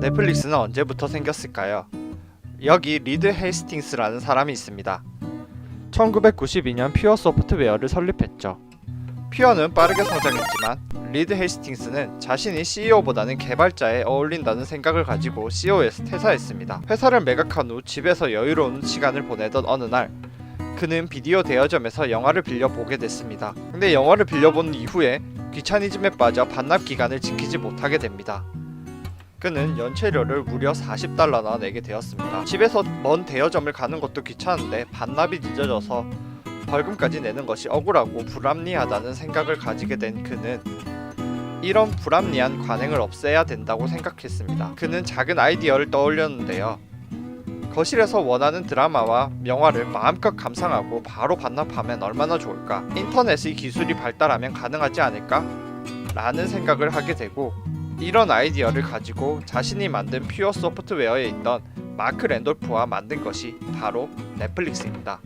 넷플릭스는 언제부터 생겼을까요? 여기 리드 헤이스팅스라는 사람이 있습니다. 1992년 퓨어 소프트웨어를 설립했죠. 퓨어는 빠르게 성장했지만 리드 헤이스팅스는 자신이 CEO보다는 개발자에 어울린다는 생각을 가지고 CEO에서 퇴사했습니다. 회사를 매각한 후 집에서 여유로운 시간을 보내던 어느 날 그는 비디오 대여점에서 영화를 빌려 보게 됐습니다. 근데 영화를 빌려 본 이후에 귀차니즘에 빠져 반납 기간을 지키지 못하게 됩니다. 그는 연체료를 무려 40달러나 내게 되었습니다. 집에서 먼 대여점을 가는 것도 귀찮은데 반납이 늦어져서 벌금까지 내는 것이 억울하고 불합리하다는 생각을 가지게 된 그는 이런 불합리한 관행을 없애야 된다고 생각했습니다. 그는 작은 아이디어를 떠올렸는데요. 거실에서 원하는 드라마와 영화를 마음껏 감상하고 바로 반납하면 얼마나 좋을까? 인터넷의 기술이 발달하면 가능하지 않을까? 라는 생각을 하게 되고 이런 아이디어를 가지고 자신이 만든 퓨어 소프트웨어에 있던 마크 랜돌프와 만든 것이 바로 넷플릭스입니다.